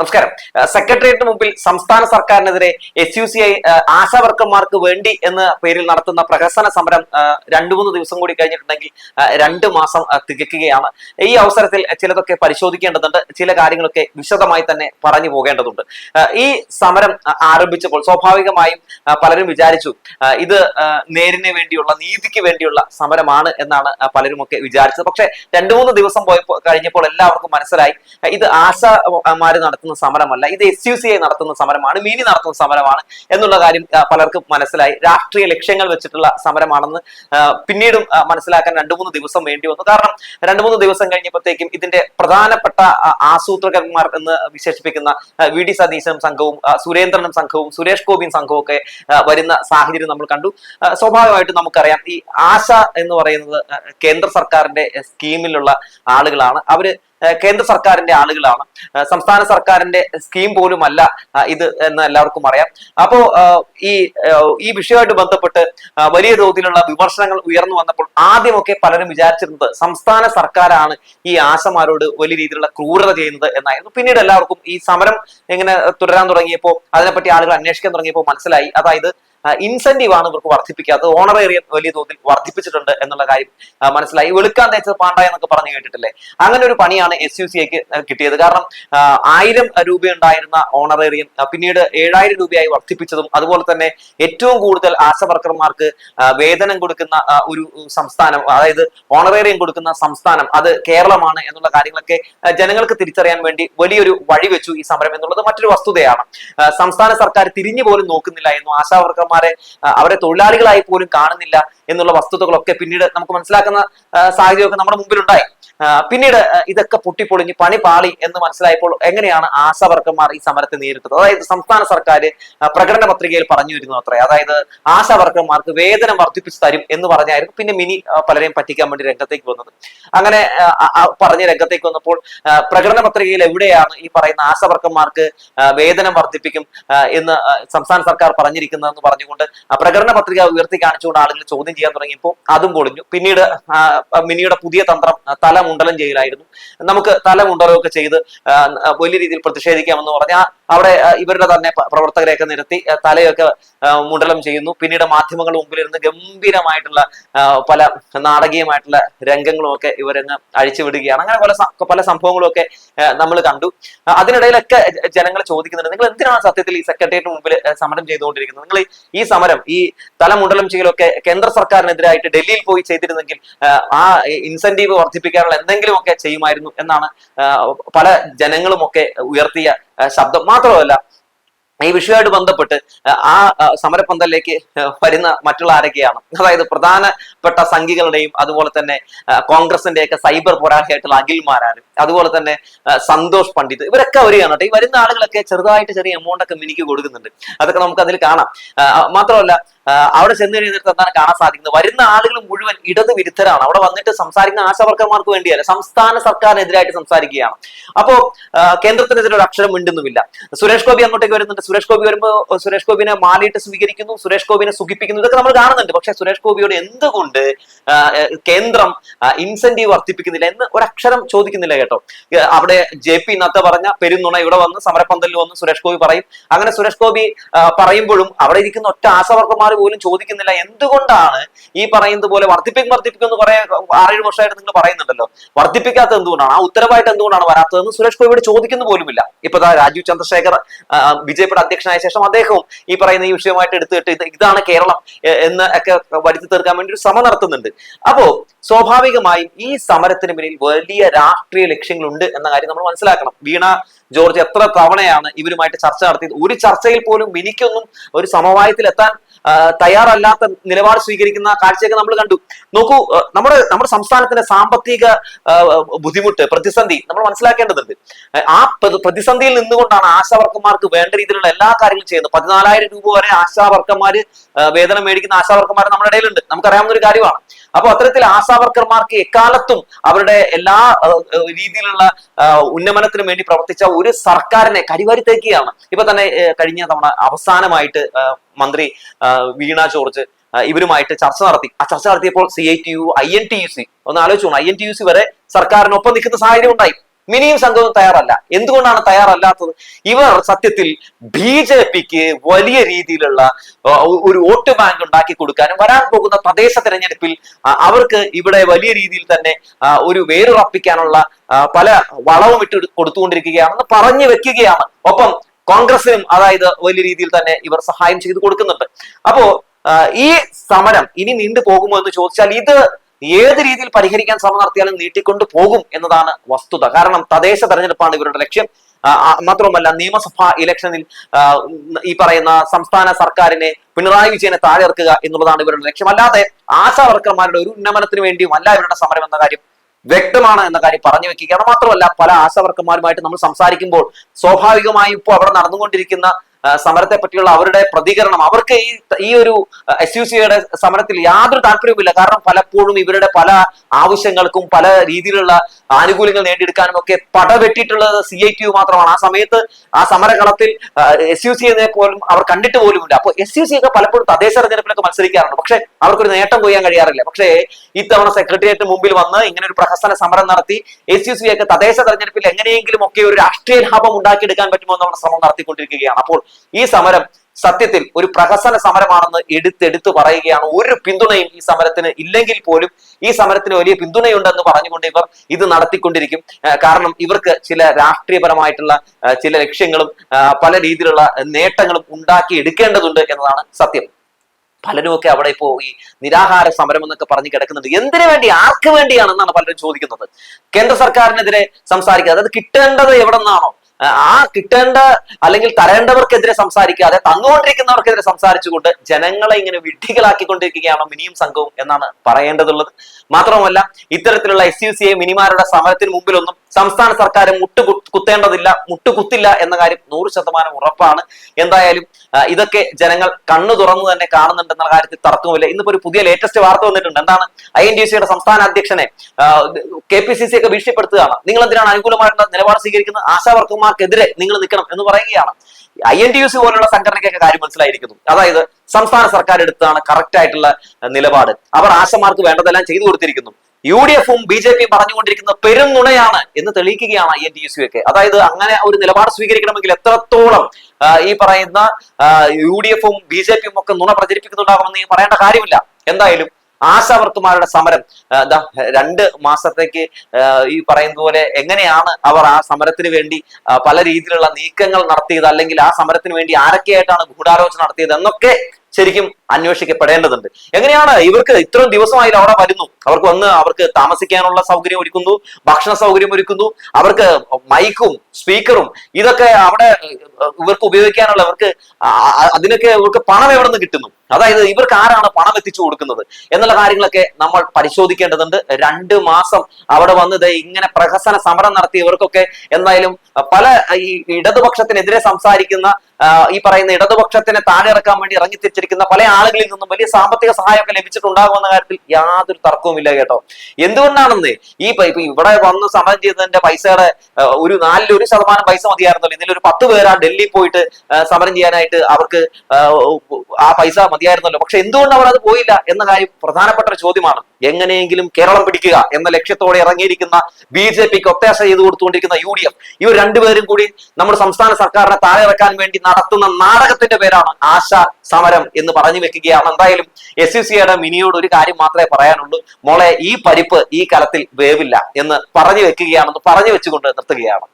നമസ്കാരം. സെക്രട്ടേറിയറ്റിന് മുമ്പിൽ സംസ്ഥാന സർക്കാരിനെതിരെ S U C I ASHA വർക്കർമാർക്ക് വേണ്ടി എന്ന പേരിൽ നടത്തുന്ന പ്രഹസന സമരം രണ്ടു മൂന്ന് ദിവസം കൂടി കഴിഞ്ഞിട്ടുണ്ടെങ്കിൽ രണ്ട് മാസം തികക്കുകയാണ് ഈ അവസരത്തിൽ ചിലതൊക്കെ പരിശോധിക്കേണ്ടതുണ്ട്. ചില കാര്യങ്ങളൊക്കെ വിശദമായി തന്നെ പറഞ്ഞു പോകേണ്ടതുണ്ട്. ഈ സമരം ആരംഭിച്ചപ്പോൾ സ്വാഭാവികമായും പലരും വിചാരിച്ചു ഇത് നേരിന് വേണ്ടിയുള്ള നീതിക്ക് വേണ്ടിയുള്ള സമരമാണ് എന്നാണ് പലരും പലരുമൊക്കെ വിചാരിച്ചത്. പക്ഷെ രണ്ടു മൂന്ന് ദിവസം പോയപ്പോൾ കഴിഞ്ഞപ്പോൾ എല്ലാവർക്കും മനസ്സിലായി ഇത് ആശാമാര് നടത്തുന്ന സമരമല്ല. ഇത് എസ് യു സി ഐ നടത്തുന്ന സമരമാണ്. മിനി നടത്തുന്ന സമരമാണ് എന്നുള്ള കാര്യം പലർക്കും മനസ്സിലായി. രാഷ്ട്രീയ ലക്ഷ്യങ്ങൾ വെച്ചിട്ടുള്ള സമരമാണെന്ന് പിന്നീടും മനസ്സിലാക്കാൻ രണ്ടു മൂന്ന് ദിവസം വേണ്ടി വന്നു. കാരണം രണ്ടു മൂന്ന് ദിവസം കഴിഞ്ഞപ്പോഴത്തേക്കും ഇതിന്റെ പ്രധാനപ്പെട്ട ആസൂത്രകന്മാർ എന്ന് വിശേഷിപ്പിക്കുന്ന വി ഡി സതീശനും സംഘവും സുരേന്ദ്രനും സംഘവും സുരേഷ് ഗോപിയും സംഘവും ഒക്കെ വരുന്ന സാഹചര്യം നമ്മൾ കണ്ടു. സ്വാഭാവികമായിട്ടും നമുക്കറിയാം ഈ ആശ എന്ന് പറയുന്നത് കേന്ദ്ര സർക്കാരിന്റെ സ്കീമിലുള്ള ആളുകളാണ്. അവർ കേന്ദ്ര സർക്കാരിന്റെ ആളുകളാണ്. സംസ്ഥാന സർക്കാരിന്റെ സ്കീം പോലും അല്ല ഇത് എന്ന് എല്ലാവർക്കും അറിയാം. അപ്പോ ഈ ഈ വിഷയമായിട്ട് ബന്ധപ്പെട്ട് വലിയ തോതിലുള്ള വിമർശനങ്ങൾ ഉയർന്നു വന്നപ്പോൾ ആദ്യമൊക്കെ പലരും വിചാരിച്ചിരുന്നത് സംസ്ഥാന സർക്കാരാണ് ഈ ആശമാരോട് വലിയ രീതിയിലുള്ള ക്രൂരത ചെയ്യുന്നത് എന്നായിരുന്നു. പിന്നീട് എല്ലാവർക്കും ഈ സമരം ഇങ്ങനെ തുടരാൻ തുടങ്ങിയപ്പോൾ അതിനെപ്പറ്റി ആളുകൾ അന്വേഷിക്കാൻ തുടങ്ങിയപ്പോൾ മനസ്സിലായി. അതായത് ഇൻസെന്റീവ് ആണ് ഇവർക്ക് വർദ്ധിപ്പിക്കാത്തത്. ഓണറേറിയം വലിയ തോതിൽ വർദ്ധിപ്പിച്ചിട്ടുണ്ട് എന്നുള്ള കാര്യം മനസ്സിലായി. വെളുക്കാൻ തേച്ചത് പാണ്ട എന്നൊക്കെ പറഞ്ഞു കേട്ടിട്ടില്ലേ? അങ്ങനെ ഒരു പണിയാണ് എസ് യു സിക്ക് കിട്ടിയത്. കാരണം ആയിരം രൂപ ഉണ്ടായിരുന്ന ഓണറേറിയം പിന്നീട് ഏഴായിരം രൂപയായി വർദ്ധിപ്പിച്ചതും അതുപോലെ തന്നെ ഏറ്റവും കൂടുതൽ ആശ വർക്കർമാർക്ക് വേതനം കൊടുക്കുന്ന ഒരു സംസ്ഥാനം അതായത് ഓണറേറിയം കൊടുക്കുന്ന സംസ്ഥാനം അത് കേരളമാണ് എന്നുള്ള കാര്യങ്ങളൊക്കെ ജനങ്ങൾക്ക് തിരിച്ചറിയാൻ വേണ്ടി വലിയൊരു വഴി വെച്ചു ഈ സമരം എന്നുള്ളത് മറ്റൊരു വസ്തുതയാണ്. സംസ്ഥാന സർക്കാർ തിരിഞ്ഞു പോലും നോക്കുന്നില്ല എന്നും ആശാ വർക്കർമാരെ ആ, അവരെ തൊഴിലാളികളായി പോലും കാണുന്നില്ല എന്നുള്ള വസ്തുതകളൊക്കെ പിന്നീട് നമുക്ക് മനസ്സിലാക്കുന്ന സാഹചര്യമൊക്കെ നമ്മുടെ മുമ്പിലുണ്ടായി. പിന്നീട് ഇതൊക്കെ പൊട്ടിപ്പൊളിഞ്ഞ് പണി പാളി എന്ന് മനസ്സിലായപ്പോൾ എങ്ങനെയാണ് ആശാ വർക്കർമാർ ഈ സമരത്തെ നേരിട്ടത്? അതായത് സംസ്ഥാന സർക്കാർ പ്രകടന പത്രികയിൽ പറഞ്ഞു വരുന്നു അത്രേ. അതായത് ആശാ വർക്കർമാർക്ക് വേതനം വർദ്ധിപ്പിച്ചു തരും എന്ന് പറഞ്ഞായിരുന്നു പിന്നെ മിനി പലരെയും പറ്റിക്കാൻ വേണ്ടി രംഗത്തേക്ക് വന്നത്. അങ്ങനെ പറഞ്ഞ് രംഗത്തേക്ക് വന്നപ്പോൾ പ്രകടന പത്രികയിൽ എവിടെയാണ് ഈ പറയുന്ന ആശാ വർക്കർമാർക്ക് വേതനം വർദ്ധിപ്പിക്കും എന്ന് സംസ്ഥാന സർക്കാർ പറഞ്ഞിരിക്കുന്നതെന്ന് പറഞ്ഞുകൊണ്ട് പ്രകടന പത്രിക ഉയർത്തി കാണിച്ചുകൊണ്ട് ആളുകൾ ചോദ്യം ചെയ്യാൻ തുടങ്ങിയപ്പോൾ അതും പൊളിഞ്ഞു. പിന്നീട് മിനിയുടെ പുതിയ തന്ത്രം തല തലമുണ്ടലം ചെയ്യലായിരുന്നു നമുക്ക് തലമുണ്ടലമൊക്കെ ചെയ്ത് വലിയ രീതിയിൽ പ്രതിഷേധിക്കാമെന്ന് പറഞ്ഞാൽ അവിടെ ഇവരുടെ തന്നെ പ്രവർത്തകരെയൊക്കെ നിരത്തി തലയൊക്കെ മുണ്ടലം ചെയ്യുന്നു. പിന്നീട് മാധ്യമങ്ങൾ മുമ്പിലിരുന്ന് ഗംഭീരമായിട്ടുള്ള പല നാടകീയമായിട്ടുള്ള രംഗങ്ങളും ഒക്കെ ഇവരങ്ങ് അഴിച്ചുവിടുകയാണ്. അങ്ങനെ പല പല സംഭവങ്ങളും ഒക്കെ നമ്മൾ കണ്ടു. അതിനിടയിലൊക്കെ ജനങ്ങൾ ചോദിക്കുന്നുണ്ട് നിങ്ങൾ എന്തിനാണ് സത്യത്തിൽ ഈ സെക്രട്ടേറിയറ്റ് മുമ്പിൽ സമരം ചെയ്തുകൊണ്ടിരിക്കുന്നത്? നിങ്ങൾ ഈ സമരം ഈ തലമുണ്ടലം ചെയ്യലൊക്കെ കേന്ദ്ര സർക്കാരിനെതിരായിട്ട് ഡൽഹിയിൽ പോയി ചെയ്തിരുന്നെങ്കിൽ ആ, ഇൻസെന്റീവ് വർദ്ധിപ്പിക്കാനുള്ള എന്തെങ്കിലുമൊക്കെ ചെയ്യുമായിരുന്നു എന്നാണ് പല ജനങ്ങളുമൊക്കെ ഉയർത്തിയ ശബ്ദം മാത്രമല്ല ഈ വിഷയമായിട്ട് ബന്ധപ്പെട്ട് ആ സമരപന്തലിലേക്ക് വരുന്ന മറ്റുള്ള ആരൊക്കെയാണ്? അതായത് പ്രധാനപ്പെട്ട സംഘികളുടെയും അതുപോലെ തന്നെ കോൺഗ്രസിന്റെയൊക്കെ സൈബർ പോരാളിയായിട്ടുള്ള അഖിൽമാരാരും അതുപോലെ തന്നെ സന്തോഷ് പണ്ഡിത് ഇവരൊക്കെ വരികയാണ് കേട്ടോ. ഈ വരുന്ന ആളുകളൊക്കെ ചെറുതായിട്ട് ചെറിയ എമൗണ്ട് ഒക്കെ മിനിക്ക് കൊടുക്കുന്നുണ്ട്. അതൊക്കെ നമുക്ക് അതിൽ കാണാം. മാത്രമല്ല അവിടെ ചെന്ന് കഴിഞ്ഞിട്ട് എന്താണ് കാണാൻ സാധിക്കുന്നത്? വരുന്ന ആളുകൾ മുഴുവൻ ഇടത് വിരുദ്ധരാണ്. അവിടെ വന്നിട്ട് സംസാരിക്കുന്ന ആശാവർക്കർമാർക്ക് വേണ്ടിയല്ല സംസ്ഥാന സർക്കാരിനെതിരായിട്ട് സംസാരിക്കുകയാണ്. അപ്പോ കേന്ദ്രത്തിനെതിരെ ഒരു അക്ഷരം മിണ്ടുന്നുമില്ല. സുരേഷ് ഗോപി അങ്ങോട്ടേക്ക് വരുന്നുണ്ട്. സുരേഷ് ഗോപി വരുമ്പോൾ സുരേഷ് ഗോപിനെ മാലിയിട്ട് സ്വീകരിക്കുന്നു സുരേഷ് ഗോപിനെ സുഖിപ്പിക്കുന്നു ഇതൊക്കെ നമ്മൾ കാണുന്നുണ്ട്. പക്ഷെ സുരേഷ് ഗോപിയോട് എന്തുകൊണ്ട് കേന്ദ്രം ഇൻസെന്റീവ് വർദ്ധിപ്പിക്കുന്നില്ല എന്ന് ഒരക്ഷരം ചോദിക്കുന്നില്ല കേട്ടോ. അവിടെ ജെ പി ഇന്നത്തെ പറഞ്ഞ പെരുന്നുണ ഇവിടെ വന്ന് സമരപന്തലിൽ വന്ന് സുരേഷ് ഗോപി പറയും. അങ്ങനെ സുരേഷ് ഗോപി പറയുമ്പോഴും അവിടെ ഇരിക്കുന്ന ഒറ്റ ആശാവർക്കന്മാർ പോലും ചോദിക്കുന്നില്ല എന്തുകൊണ്ടാണ് ഈ പറയുന്നത് പോലെ വർദ്ധിപ്പിക്കും വർദ്ധിപ്പിക്കും എന്ന് കുറെ ആറേഴ് വർഷമായിട്ട് നിങ്ങൾ പറയുന്നുണ്ടല്ലോ. വർദ്ധിപ്പിക്കാത്ത എന്തുകൊണ്ടാണ്? ആ ഉത്തരവായിട്ട് എന്തുകൊണ്ടാണ് വരാത്തതെന്ന് സുരേഷ് ഗോപിയോട് ചോദിക്കുന്നു പോലുമില്ല. ഇപ്പൊ രാജീവ് ചന്ദ്രശേഖർ ആ, ബിജെപിയുടെ അധ്യക്ഷനായ ശേഷം അദ്ദേഹവും ഈ പറയുന്ന ഈ വിഷയമായിട്ട് എടുത്തിട്ട് ഇതാണ് കേരളം എന്ന് ഒക്കെ വരുത്തി തീർക്കാൻ വേണ്ടി ഒരു ശ്രമം നടത്തുന്നുണ്ട്. അപ്പോ സ്വാഭാവികമായും ഈ സമരത്തിന് പിന്നിൽ വലിയ രാഷ്ട്രീയ ലക്ഷ്യങ്ങളുണ്ട് എന്ന കാര്യം നമ്മൾ മനസ്സിലാക്കണം. വീണ ജോർജ് എത്ര തവണയാണ് ഇവരുമായിട്ട് ചർച്ച നടത്തിയത്? ഒരു ചർച്ചയിൽ പോലും മിനിക്കൊന്നും ഒരു സമവായത്തിൽ എത്താൻ തയ്യാറല്ലാത്ത നിലപാട് സ്വീകരിക്കുന്ന കാഴ്ചയൊക്കെ നമ്മൾ കണ്ടു. നോക്കൂ നമ്മുടെ നമ്മുടെ സംസ്ഥാനത്തിന്റെ സാമ്പത്തിക ബുദ്ധിമുട്ട് പ്രതിസന്ധി നമ്മൾ മനസ്സിലാക്കേണ്ടതുണ്ട്. ആ പ്രതിസന്ധിയിൽ നിന്നുകൊണ്ടാണ് ആശാവർക്കന്മാർക്ക് വേണ്ട രീതിയിലുള്ള എല്ലാ കാര്യങ്ങളും ചെയ്യുന്നത്. പതിനാലായിരം രൂപ വരെ ആശാവർക്കന്മാര് വേതനം മേടിക്കുന്ന ആശാവർക്കന്മാർ നമ്മുടെ ഇടയിലുണ്ട്. നമുക്കറിയാവുന്ന ഒരു കാര്യമാണ്. അപ്പൊ അത്തരത്തിൽ ആശാവർക്കർമാർക്ക് എക്കാലത്തും അവരുടെ എല്ലാ രീതിയിലുള്ള ഉന്നമനത്തിനു വേണ്ടി പ്രവർത്തിച്ച ഒരു സർക്കാരിനെ കരിവാരി തേക്കുകയാണ്. ഇപ്പൊ തന്നെ കഴിഞ്ഞ തവണ അവസാനമായിട്ട് മന്ത്രി വീണ ജോർജ് ഇവരുമായിട്ട് ചർച്ച നടത്തി. ആ ചർച്ച നടത്തിയപ്പോൾ C I T U I N T U C ഒന്ന് ആലോചിച്ചു I N T U C വരെ സർക്കാരിനൊപ്പം നിൽക്കുന്ന സാഹചര്യം ഉണ്ടായി. മിനിയും സംഘവും തയ്യാറല്ല. എന്തുകൊണ്ടാണ് തയ്യാറല്ലാത്തത്? ഇവർ സത്യത്തിൽ ബി ജെ പിക്ക് വലിയ രീതിയിലുള്ള ഒരു വോട്ട് ബാങ്ക് ഉണ്ടാക്കി കൊടുക്കാനും വരാൻ പോകുന്ന പ്രദേശ തെരഞ്ഞെടുപ്പിൽ അവർക്ക് ഇവിടെ വലിയ രീതിയിൽ തന്നെ ഒരു വേരുറപ്പിക്കാനുള്ള പല വളവും ഇട്ട് കൊടുത്തുകൊണ്ടിരിക്കുകയാണെന്ന് പറഞ്ഞു വെക്കുകയാണ്. ഒപ്പം കോൺഗ്രസിനും അതായത് വലിയ രീതിയിൽ തന്നെ ഇവർ സഹായം ചെയ്തു കൊടുക്കുന്നുണ്ട്. അപ്പോ ഈ സമരം ഇനി നീണ്ടു പോകുമോ എന്ന് ചോദിച്ചാൽ ഇത് ഏത് രീതിയിൽ പരിഹരിക്കാൻ ശ്രമം നടത്തിയാലും നീട്ടിക്കൊണ്ട് പോകും എന്നതാണ് വസ്തുത. കാരണം തദ്ദേശ തെരഞ്ഞെടുപ്പാണ് ഇവരുടെ ലക്ഷ്യം. മാത്രവുമല്ല നിയമസഭാ ഇലക്ഷനിൽ ഈ പറയുന്ന സംസ്ഥാന സർക്കാരിനെ പിണറായി വിജയനെ താഴെ ഇറക്കുക എന്നുള്ളതാണ് ഇവരുടെ ലക്ഷ്യം. അല്ലാതെ ആശാ വർക്കർമാരുടെ ഒരു ഉന്നമനത്തിന് വേണ്ടിയും അല്ല ഇവരുടെ സമരം എന്ന കാര്യം വ്യക്തമാണ് എന്ന കാര്യം പറഞ്ഞു വെക്കുക മാത്രമല്ല പല ആശാവർക്കന്മാരുമായിട്ട് നമ്മൾ സംസാരിക്കുമ്പോൾ സ്വാഭാവികമായും ഇപ്പോൾ അവിടെ നടന്നുകൊണ്ടിരിക്കുന്ന സമരത്തെ പറ്റിയുള്ള അവരുടെ പ്രതികരണം. അവർക്ക് ഈ ഈ ഒരു എസ് യു സിയുടെ സമരത്തിൽ യാതൊരു താല്പര്യവുമില്ല. കാരണം പലപ്പോഴും ഇവരുടെ പല ആവശ്യങ്ങൾക്കും പല രീതിയിലുള്ള ആനുകൂല്യങ്ങൾ നേടിയെടുക്കാനും ഒക്കെ പടവെട്ടിയിട്ടുള്ളത് സി ഐ ടി യു മാത്രമാണ്. ആ സമയത്ത് ആ സമരകളത്തിൽ എസ് യു സിയെ പോലും അവർ കണ്ടിട്ട് പോലുമില്ല. അപ്പോൾ എസ് യു സി ഒക്കെ പലപ്പോഴും തദ്ദേശ തെരഞ്ഞെടുപ്പിലൊക്കെ മത്സരിക്കാറുണ്ട്. പക്ഷെ അവർക്കൊരു നേട്ടം കൊയ്യാൻ കഴിയാറില്ല. പക്ഷേ ഇത്തവണ സെക്രട്ടേറിയറ്റ് മുമ്പിൽ വന്ന് ഇങ്ങനെ ഒരു പ്രഹസന സമരം നടത്തി എസ് യു സി ഒക്കെ തദ്ദേശ തെരഞ്ഞെടുപ്പിൽ എങ്ങനെയെങ്കിലും ഒക്കെ ഒരു രാഷ്ട്രീയ ലാഭം ഉണ്ടാക്കിയെടുക്കാൻ പറ്റുമോ എന്നുള്ള ശ്രമം നടത്തിക്കൊണ്ടിരിക്കുകയാണ്. അപ്പോൾ ഈ സമരം സത്യത്തിൽ ഒരു പ്രഹസന സമരമാണെന്ന് എടുത്തെടുത്ത് പറയുകയാണ്. ഒരു പിന്തുണയും ഈ സമരത്തിന് ഇല്ലെങ്കിൽ പോലും ഈ സമരത്തിന് വലിയ പിന്തുണയുണ്ടെന്ന് പറഞ്ഞുകൊണ്ട് ഇവർ ഇത് നടത്തിക്കൊണ്ടിരിക്കും. കാരണം ഇവർക്ക് ചില രാഷ്ട്രീയപരമായിട്ടുള്ള ചില ലക്ഷ്യങ്ങളും പല രീതിയിലുള്ള നേട്ടങ്ങളും ഉണ്ടാക്കി എടുക്കേണ്ടതുണ്ട് എന്നതാണ് സത്യം. പലരുമൊക്കെ അവിടെ ഇപ്പോ ഈ നിരാഹാര സമരം എന്നൊക്കെ പറഞ്ഞ് കിടക്കുന്നുണ്ട്. എന്തിനു വേണ്ടി ആർക്ക് വേണ്ടിയാണെന്നാണ് പലരും ചോദിക്കുന്നത്. കേന്ദ്ര സർക്കാരിനെതിരെ സംസാരിക്കുക അതായത് കിട്ടേണ്ടത് എവിടെ നിന്നാണോ? ആ കിട്ടേണ്ട അല്ലെങ്കിൽ തരേണ്ടവർക്കെതിരെ സംസാരിക്കാതെ തന്നുകൊണ്ടിരിക്കുന്നവർക്കെതിരെ സംസാരിച്ചുകൊണ്ട് ജനങ്ങളെ ഇങ്ങനെ വിഡ്ഢികളാക്കിക്കൊണ്ടിരിക്കുകയാണ് മിനിയും സംഘവും എന്നാണ് പറയേണ്ടതുള്ളത്. മാത്രമല്ല ഇത്തരത്തിലുള്ള എസ് യു സി മിനിമാരുടെ സമരത്തിന് മുമ്പിലൊന്നും സംസ്ഥാന സർക്കാർ മുട്ട് കുത്തേണ്ടതില്ല മുട്ടുകുത്തില്ല എന്ന കാര്യം നൂറ് ശതമാനം ഉറപ്പാണ്. എന്തായാലും ഇതൊക്കെ ജനങ്ങൾ കണ്ണു തുറന്നു തന്നെ കാണുന്നുണ്ട് എന്ന കാര്യത്തിൽ തർക്കമില്ല ഇന്നിപ്പോ ഒരു പുതിയ ലേറ്റസ്റ്റ് വാർത്ത വന്നിട്ടുണ്ട്. എന്താണ്? ഐ എൻ ഡി സിയുടെ സംസ്ഥാന അധ്യക്ഷനെ കെ പി സി സി ഒക്കെ ഭീഷണിപ്പെടുത്തുകയാണ്. നിങ്ങൾ എന്തിനാണ് അനുകൂലമായിട്ടുള്ള നിലപാട് സ്വീകരിക്കുന്നത്? ആശാ വർക്കർമാർക്കെതിരെ നിങ്ങൾ നിൽക്കണം എന്ന് പറയുകയാണ്. I N T U C പോലുള്ള സംഘടനയ്ക്കൊക്കെ കാര്യം മനസ്സിലായിരിക്കുന്നു. അതായത് സംസ്ഥാന സർക്കാർ എടുത്താണ് കറക്റ്റ് ആയിട്ടുള്ള നിലപാട്. അവർ ആശമാർക്ക് വേണ്ടതെല്ലാം ചെയ്തു കൊടുത്തിരിക്കുന്നു. യു ഡി എഫും ബി ജെ പിയും പറഞ്ഞുകൊണ്ടിരിക്കുന്ന പെരും നുണയാണ് എന്ന് തെളിയിക്കുകയാണ് I N T U C ഒക്കെ. അതായത് അങ്ങനെ ഒരു നിലപാട് സ്വീകരിക്കണമെങ്കിൽ എത്രത്തോളം ഈ പറയുന്ന യു ഡി എഫും ബി ജെ പിയും ഒക്കെ നുണ പ്രചരിപ്പിക്കുന്നുണ്ടാകുമെന്ന് പറയേണ്ട കാര്യമില്ല. എന്തായാലും ആശാവർക്കുമാരുടെ സമരം രണ്ട് മാസത്തേക്ക് ഈ പറയുന്ന പോലെ എങ്ങനെയാണ് അവർ ആ സമരത്തിന് വേണ്ടി പല രീതിയിലുള്ള നീക്കങ്ങൾ നടത്തിയത് അല്ലെങ്കിൽ ആ സമരത്തിന് വേണ്ടി ആരൊക്കെയായിട്ടാണ് ഗൂഢാലോചന നടത്തിയത് എന്നൊക്കെ ശരിക്കും അന്വേഷിക്കപ്പെടേണ്ടതുണ്ട്. എങ്ങനെയാണ് ഇവർക്ക് ഇത്രയും ദിവസമായി അവിടെ വരുന്നു? അവർക്ക് വന്ന് അവർക്ക് താമസിക്കാനുള്ള സൗകര്യം ഒരുക്കുന്നു ഭക്ഷണ സൗകര്യം ഒരുക്കുന്നു അവർക്ക് മൈക്കും സ്പീക്കറും ഇതൊക്കെ അവിടെ ഇവർക്ക് ഉപയോഗിക്കാനുള്ള ഇവർക്ക് അതിനൊക്കെ ഇവർക്ക് പണം എവിടെ നിന്ന് കിട്ടുന്നു? അതായത് ഇവർക്ക് ആരാണ് പണം എത്തിച്ചു കൊടുക്കുന്നത് എന്നുള്ള കാര്യങ്ങളൊക്കെ നമ്മൾ പരിശോധിക്കേണ്ടതുണ്ട്. രണ്ട് മാസം അവിടെ വന്ന് ഇത് ഇങ്ങനെ പ്രഹസന സമരം നടത്തിയവർക്കൊക്കെ എന്തായാലും പല ഈ ഇടതുപക്ഷത്തിനെതിരെ സംസാരിക്കുന്ന ഈ പറയുന്ന ഇടതുപക്ഷത്തിനെ താഴെ ഇറക്കാൻ വേണ്ടി ഇറങ്ങിത്തിരിച്ചിരിക്കുന്ന പല ആളുകളിൽ നിന്നും വലിയ സാമ്പത്തിക സഹായമൊക്കെ ലഭിച്ചിട്ടുണ്ടാകുമെന്ന കാര്യത്തിൽ യാതൊരു തർക്കവുമില്ല കേട്ടോ. എന്തുകൊണ്ടാണെന്ന് ഈ ഇവിടെ വന്ന് സമരം ചെയ്തതിന്റെ പൈസയുടെ ഒരു നാലിൽ ഒരു ശതമാനം പൈസ മതിയായിരുന്നല്ലോ. ഇതിലൊരു പത്ത് പേരാ ഡൽഹി പോയിട്ട് സമരം ചെയ്യാനായിട്ട് അവർക്ക് ആ പൈസ മതിയായിരുന്നല്ലോ. പക്ഷെ എന്തുകൊണ്ട് അവർ അത് പോയില്ല എന്ന കാര്യം പ്രധാനപ്പെട്ട ഒരു ചോദ്യമാണ്. എങ്ങനെയെങ്കിലും കേരളം പിടിക്കുക എന്ന ലക്ഷ്യത്തോടെ ഇറങ്ങിയിരിക്കുന്ന ബി ജെ പിക്ക് ഒത്താശ ചെയ്തു കൊടുത്തുകൊണ്ടിരിക്കുന്ന യു ഡി എഫ് ഇവർ രണ്ടുപേരും കൂടി നമ്മുടെ സംസ്ഥാന സർക്കാരിനെ താഴെ ഇറക്കാൻ വേണ്ടി നടത്തുന്ന നാടകത്തിന്റെ പേരാണ് ആശ സമരം എന്ന് പറഞ്ഞു വെക്കുകയാണ്. എന്തായാലും എസ് യു സിയുടെ മിനിയോട് ഒരു കാര്യം മാത്രമേ പറയാനുള്ളൂ. മോളെ ഈ പരിപ്പ് ഈ കലത്തിൽ വേവില്ല എന്ന് പറഞ്ഞു വെക്കുകയാണെന്ന് പറഞ്ഞു വെച്ചുകൊണ്ട് നിർത്തുകയാണ്.